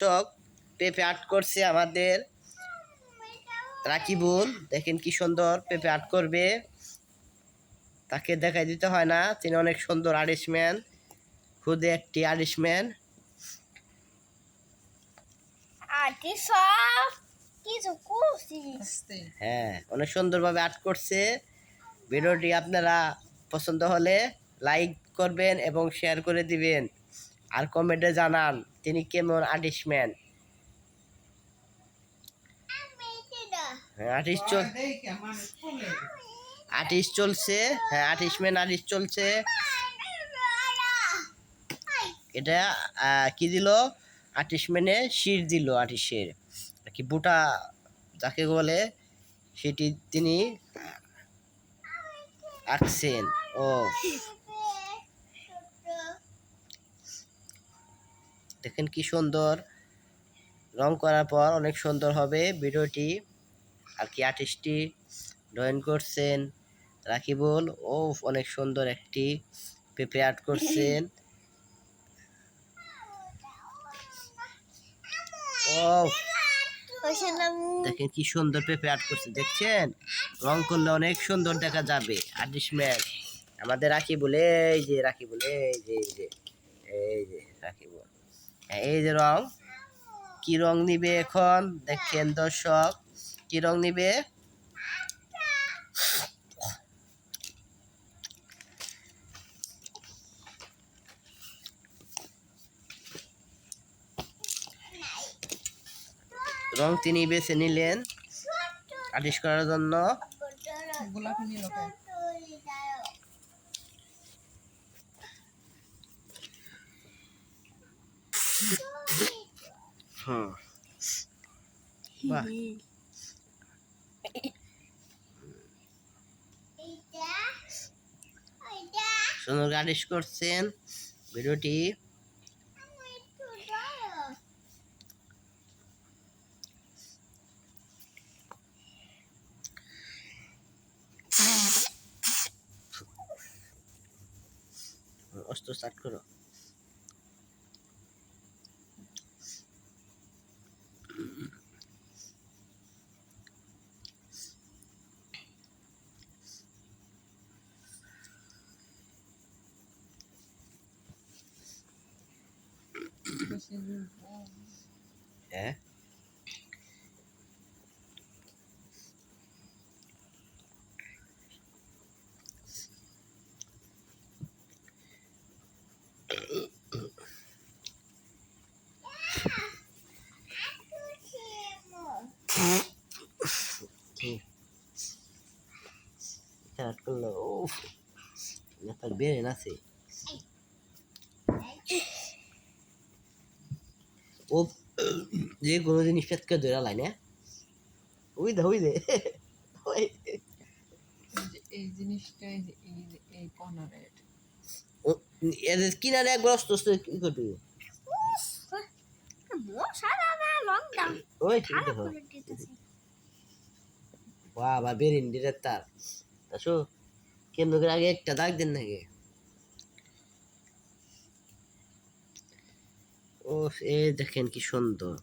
টক পেঁপে আর্ট করছে আমাদের। রাকিবুল দেখেন কি সুন্দর পেঁপে আর্ট করবে। তাকে দেখাই দিতে হয় না তিনি অনেক সুন্দর আর্টিস্টম্যান খুদে একটি আর্টিস্টম্যান। হ্যাঁ অনেক সুন্দরভাবে আর্ট করছে। ভিডিওটি আপনারা পছন্দ হলে লাইক করবেন এবং শেয়ার করে দিবেন। আর কমেন্টে জানান, তিনি কেমন আর্টিস্টম্যান হ্যাঁ আর্টিস্ট চল আর্টিস্ট চলছে হ্যাঁ আর্টিস্টম্যান আর্টিস্ট চলছে। এটা কি দিল? আর্টিস্টম্যানে শির দিল আর্টিস্টের কি বুটা, যাকে বলে, সেটি তিনি আঁকছেন। ও। দেখেন কি সুন্দর। রং করার পর অনেক সুন্দর হবে ভিডিওটি। আর কি আর্টিস্টটি ড্রয়িং করছেন রাকিবুল। ও অনেক সুন্দর একটি পেপে আর্ট করছেন। দেখেন কি সুন্দর পেপে আর্ট করছে দেখছেন? রং করলে অনেক সুন্দর দেখা যাবে আর্টিস্টম্যান আমাদের রাখি বলে এই যে রাকিবুল এই যে এই যে এই যে হ্যাঁ, এই যে রং। কি রং নিবে এখন? দেখেন দর্শক, কি রং নিবে? রং তিনি বেছে নিলেন আর্টিস্ট করার জন্য। হুম বাহ। সুন্দর আর্টিস্ট করছেন ভিডিওটি। অস্ত্র স্টার্ট করো। হ্যাঁ স্টার্ট করল ও নেতার বেরেন আছে ও যে কোনো জিনিস পেটকে ধরে লাইনে। ওই দে ওই দে। ওই এই জিনিসটা এই কর্নারের এদের কিনারে একবার অস্ত অস্ত কি করবি? ওই ঠিক বাবা বেরিন তার। আসো কেন্দ্রের আগে একটা দাগ দেন নাকি? ও এ দেখেন কি সুন্দর।